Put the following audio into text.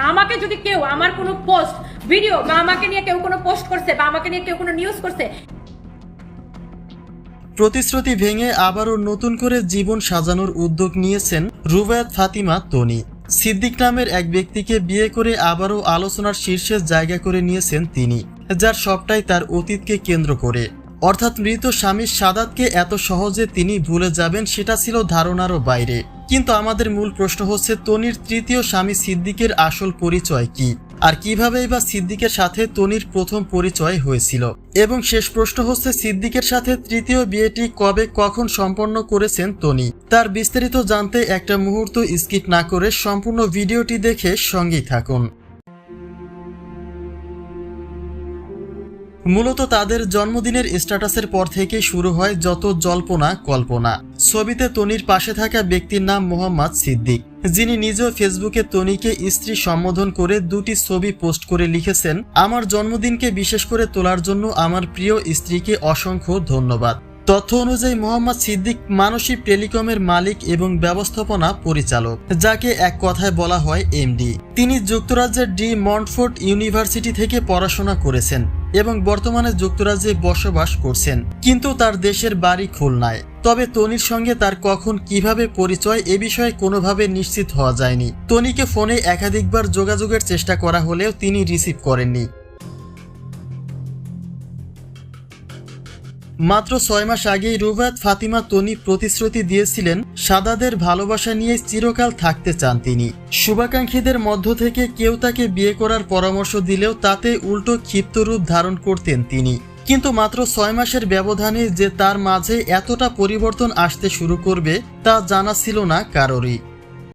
না, আমাকে যদি কেউ আমার কোনো পোস্ট ভিডিও বা আমাকে নিয়ে কেউ কোনো পোস্ট করছে বা আমাকে নিয়ে কেউ কোনো নিউজ করছে, প্রতিশ্রুতি ভেঙে আবারও নতুন করে জীবন সাজানোর উদ্যোগ নিয়েছেন রুবায়াত ফাতিমা তনি। সিদ্দিক নামের এক ব্যক্তিকে বিয়ে করে আবারও আলোচনার শীর্ষে জায়গা করে নিয়েছেন তিনি, যার সবটাই তার অতীতকে কেন্দ্র করে। অর্থাৎ মৃত স্বামীর সাদাতকে এত সহজে তিনি ভুলে যাবেন সেটা ছিল ধারণারও বাইরে। কিন্তু আমাদের মূল প্রশ্ন হচ্ছে, তনির তৃতীয় স্বামী সিদ্দিকের আসল পরিচয় কি? আর কিভাবেই বা সিদ্দিকের সাথে তনির প্রথম পরিচয় হয়েছিল? এবং শেষ প্রশ্ন হচ্ছে, সিদ্দিকের সাথে তৃতীয় বিয়েটি কবে কখন সম্পন্ন করেছেন তনি? তার বিস্তারিত জানতে একটা মুহূর্ত স্কিপ না করে সম্পূর্ণ ভিডিওটি দেখে সঙ্গেই থাকুন। মূলত তাদের জন্মদিনের স্ট্যাটাসের পর থেকে শুরু হয় যত জল্পনা কল্পনা। ছবিতে তনির পাশে থাকা ব্যক্তির নাম মোহাম্মদ সিদ্দিক, যিনি নিজেও ফেসবুকে তনিকে স্ত্রী সম্বোধন করে দুটি ছবি পোস্ট করে লিখেছেন, আমার জন্মদিনকে বিশেষ করে তোলার জন্য আমার প্রিয় স্ত্রীকে অসংখ্য ধন্যবাদ। তথ্য অনুযায়ী মোহাম্মদ সিদ্দিক মানসিক টেলিকমের মালিক এবং ব্যবস্থাপনা পরিচালক, যাকে এক কথায় বলা হয় এমডি। তিনি যুক্তরাজ্যের ডি মন্টফোর্ড ইউনিভার্সিটি থেকে পড়াশোনা করেছেন। এবং বর্তমানে যুক্তরাজ্যে বসবাস করছেন। কিন্তু তার দেশের বাড়ি খুলনায়। তবে তনির সঙ্গে তার কখন কীভাবে পরিচয় এ বিষয়ে কোনোভাবে নিশ্চিত হওয়া যায়নি। তনিকে ফোনে একাধিকবার যোগাযোগের চেষ্টা করা হলেও তিনি রিসিভ করেননি। মাত্র ছয় মাস আগেই রুবায়াত, ফাতিমা, তনি প্রতিশ্রুতি দিয়েছিলেন সাদাদের ভালোবাসা নিয়ে চিরকাল থাকতে চান তিনি। শুভাকাঙ্ক্ষীদের মধ্য থেকে কেউ তাকে বিয়ে করার পরামর্শ দিলেও তাতে উল্টো ক্ষিপ্ত রূপ ধারণ করতেন তিনি। কিন্তু মাত্র ছয় মাসের ব্যবধানে যে তার মাঝে এতটা পরিবর্তন আসতে শুরু করবে তা জানা ছিল না কারোরই।